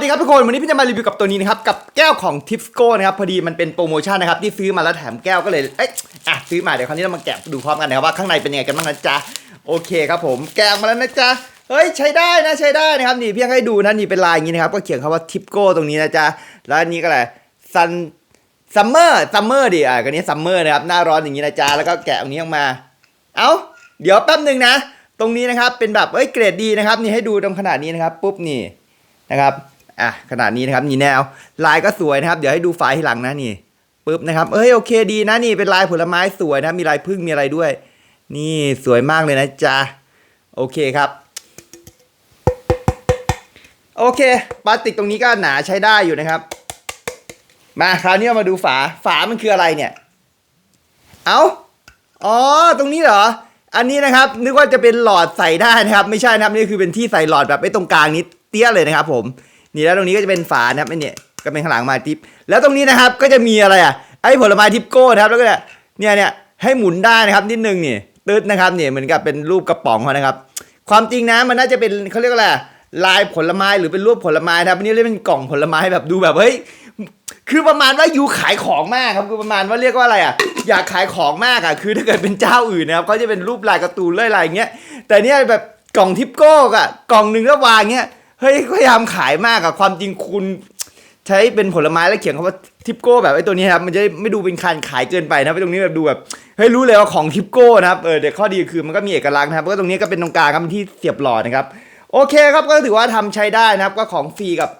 สวัสดีครับทุกคน วันนี้พี่จะมารีวิวกับตัวนี้นะครับ กับแก้วของทิฟโก้นะครับ พอดีมันเป็นโปรโมชั่นนะครับ ที่ซื้อมาแล้วแถมแก้วก็เลย เอ๊ะอะซื้อมาเดี๋ยวคราวนี้เรามาแกะดูพร้อมกันนะครับว่าข้างในเป็นยังไงกันบ้างนะจ๊ะ โอเคครับผม แกะมาแล้วนะจ๊ะ เฮ้ยใช้ได้นะใช้ได้นะครับนี่เพียงให้ดูนะนี่เป็นลายอย่างนี้นะครับ ก็เขียนคำว่าทิฟโก้ตรงนี้นะจ๊ะ แล้วอันนี้ก็อะไรซันซัมเมอร์ซัมเมอร์ดิอะกันนี้ซัมเมอร์นะครับหน้าร้อนอย่างนี้นะจ๊ะ แล้วก็แกะตรงนี้ออกมา เอ้า เดี๋ยวแป๊บหนึ่งนะ ตรงนี้นะครับเป็นแบบเอ้ยเกรดดีนะครับนี่ให้ดูตรงขนาดนี้นะครับปุ๊บนี่นะครับ อะขนาดนี้นะครับนี่แนวลายก็สวยนะครับ เดี๋ยวให้ดูฝาที่หลังนะนี่ปุ๊บนะครับเอ้ยโอเคดีนะนี่เป็นลายผลไม้สวยนะมีลายพึ่งมีอะไรด้วย นี่สวยมากเลยนะจ๊ะโอเคครับโอเคพลาสติกตรงนี้ก็หนาใช้ได้อยู่นะครับ มาคราวนี้มาดูฝาฝามันคืออะไรเนี่ย เอาอ๋อตรงนี้เหรอ อันนี้นะครับ นึกว่าจะเป็นหลอดใส่ได้นะครับ ไม่ใช่นะครับนี่คือเป็นที่ใส่หลอดแบบไอ้ตรงกลางนี้เตี้ยเลยนะครับผม นี่แล้วตรงนี้ก็จะเป็นฝานะครับไอ้เนี่ยก็เป็นข้างหลังมาทิปแล้วตรงนี้นะครับก็จะมีอะไรอะไอ้ผลไม้ทิปโก้นะครับแล้วก็เนี่ยเนี่ยให้หมุนได้นะครับนิดนึงนี่ตืดนะครับเนี่ยเหมือนกับเป็นรูปกระป๋องเขานะครับ ความจริงนะมันน่าจะเป็นเขาเรียกว่าอะไรลายผลไม้หรือเป็นรูปผลไม้ครับอันนี้เรียกเป็นกล่องผลไม้แบบดูแบบเฮ้ยคือประมาณว่ายูขายของมากครับคือประมาณว่าเรียกว่าอะไรอะอยากขายของมากอะคือถ้าเกิดเป็นเจ้าอื่นนะครับเขาจะเป็นรูปลายการ์ตูนเลยอะไรอย่างเงี้ยแต่เนี่ยแบบกล่องทิปโก้อะกล่องหนึ่งก็วางเงี้ย เฮ้ยพยายามขายมากอะความจริงคุณใช้เป็นผลไม้แล้วเขียนคำว่าทิปโก้แบบไอ้ตัวนี้ครับมันจะไม่ดูเป็นการขายเกินไปนะไอ้ตรงนี้แบบดูแบบเฮ้ยรู้เลยว่าของทิปโก้นะครับเออเดี๋ยวข้อดีคือมันก็มีเอกลักษณ์นะครับก็ตรงนี้ก็เป็นตรงกลางครับเป็นที่เสียบหลอดนะครับโอเคครับก็ถือว่าทำใช้ได้นะครับก็ของฟรีกับ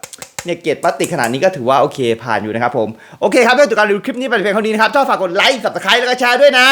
เนี่ยเกรดพลาสติกขนาดนี้ก็ถือว่าโอเคผ่านอยู่นะครับผมโอเคครับถ้าจบการรีวิวคลิปนี้ไปเป็นเพียงเท่านี้นะครับถ้าฝากกดไลค์ subscribe แล้วก็แชร์ด้วยนะ